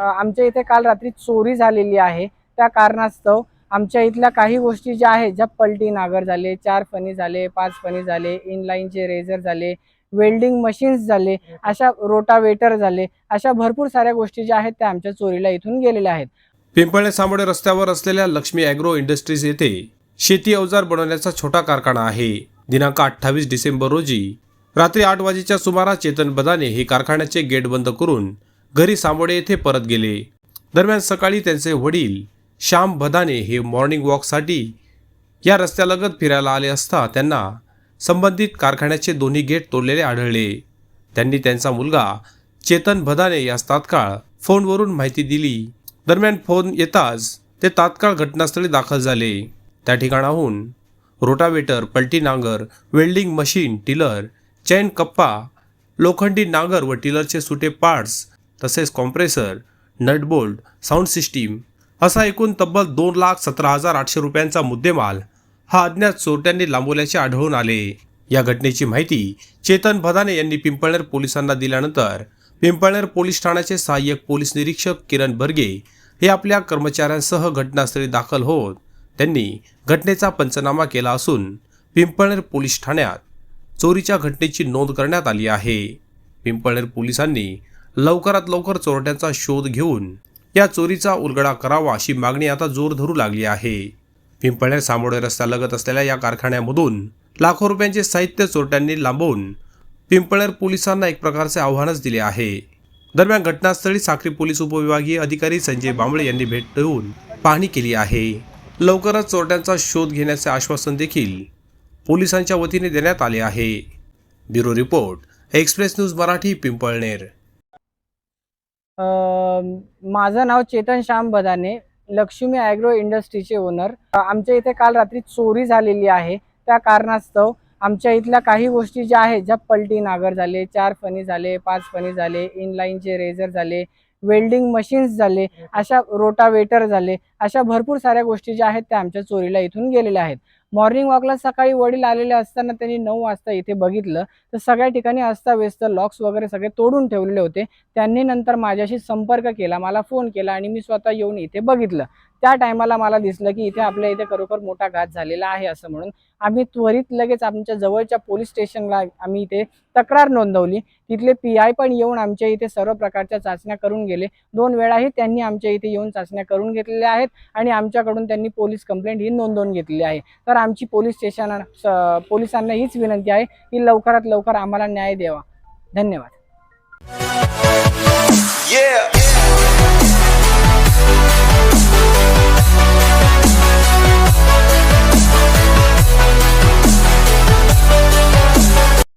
आमच्या इथे काल रात्री चोरी झालेली आहे. त्या कारणास्तव आमच्या इथल्या काही गोष्टी ज्या आहेत ज्या पलटी नागर झाले चार फणी झाले पाच फणी झाले इनलाईनचे रेझर झाले वेल्डिंग मशीन्स झाले अशा रोटावेटर झाले अशा भरपूर साऱ्या गोष्टी ज्या आहेत त्या आमच्या चोरीला इथून गेलेल्या आहेत. पिंपळे सामोडे रस्त्यावर असलेल्या लक्ष्मी अॅग्रो इंडस्ट्रीज येथे शेती अवजार बनवण्याचा छोटा कारखाना आहे. दिनांक अठ्ठावीस डिसेंबर रोजी रात्री आठ वाजेच्या सुमारास चेतन बदाने हे कारखान्याचे गेट बंद करून घरी सांबोडे येथे परत गेले. दरम्यान सकाळी त्यांचे वडील श्याम भदाने हे मॉर्निंग वॉकसाठी या रस्त्यालगत फिरायला आले असता त्यांना संबंधित कारखान्याचे दोन्ही गेट तोडलेले आढळले. त्यांनी त्यांचा मुलगा चेतन भदाने यास तात्काळ फोनवरून माहिती दिली. दरम्यान फोन येताच ते तात्काळ घटनास्थळी दाखल झाले. त्या ठिकाणाहून रोटावेटर पलटी नांगर वेल्डिंग मशीन टिलर चैन कप्पा लोखंडी नांगर व टिलरचे सुटे पार्ट्स तसेच कॉम्प्रेसर नटबोल्ट साऊंड सिस्टीम असा एकूण तब्बल दोन लाख सतरा हजार आठशे रुपयांचा मुद्देमाल हा अज्ञात चोरट्यांनी लांबवल्याचे आढळून आले. या घटनेची माहिती चेतन भदाने यांनी पिंपळनेर पोलिसांना दिल्यानंतर पिंपळनेर पोलीस ठाण्याचे सहाय्यक पोलीस निरीक्षक किरण बर्गे हे आपल्या कर्मचाऱ्यांसह घटनास्थळी दाखल होत त्यांनी घटनेचा पंचनामा केला असून पिंपळनेर पोलीस ठाण्यात चोरीच्या घटनेची नोंद करण्यात आली आहे. पिंपळनेर पोलिसांनी लवकरात लवकर चोरट्यांचा शोध घेऊन या चोरीचा उलगडा करावा अशी मागणी आता जोर धरू लागली आहे. पिंपळनेर सामोडे रस्त्यालगत असलेल्या या कारखान्यामधून लाखो रुपयांचे साहित्य चोरट्यांनी लांबवून पिंपळनेर पोलिसांना एक प्रकारचे आव्हानच दिले आहे. दरम्यान घटनास्थळी साक्री पोलीस उपविभागीय अधिकारी संजय बांबळे यांनी भेट देऊन पाहणी केली आहे. लवकरच चोरट्यांचा शोध घेण्याचे आश्वासन देखील पोलिसांच्या वतीने देण्यात आले आहे. Bureau report express news Marathi Pimpalner. माझं नाव चेतन श्याम बदाने लक्ष्मी ॲग्रो इंडस्ट्रीचे ओनर. आमच्या इथे काल रात्री चोरी झालेली आहे. त्या कारणास्तव आमच्या इथल्या काही गोष्टी ज्या आहेत ज्या पलटी नागर झाले चार फणी झाले पाच फणी झाले इनलाईनचे रेझर झाले वेल्डिंग मशीन्स झाले अशा रोटावेटर झाले अशा भरपूर साऱ्या गोष्टी ज्या आहेत त्या आमच्या चोरीला इथून गेलेल्या आहेत. मॉर्निंग वॉकला सकाळी वडील आलेले असताना त्यांनी नऊ वाजता इथे बघितलं तर सगळ्या ठिकाणी अस्ताव्यस्त लॉक्स वगैरे सगळे तोडून ठेवलेले होते. त्यांनी नंतर माझ्याशी संपर्क केला मला फोन केला आणि मी स्वतः येऊन इथे बघितलं. त्या टायमाला मला दिसलं की इथे आपल्या इथे खरोखर मोठा घात झालेला आहे असं म्हणून आम्ही त्वरित लगेच आमच्या जवळच्या पोलीस स्टेशनला आम्ही इथे तक्रार नोंदवली. तिथले पी आय पण येऊन आमच्या इथे सर्व प्रकारच्या चाचण्या करून गेले. दोन वेळाही त्यांनी आमच्या इथे येऊन चाचण्या करून घेतलेल्या आहेत आणि आमच्याकडून त्यांनी पोलीस कंप्लेंट ही नोंदवून घेतली आहे. तर आमची पोलीस स्टेशन पोलिसांना हीच विनंती आहे की लवकरात लवकर आम्हाला न्याय द्यावा. धन्यवाद. Yeah.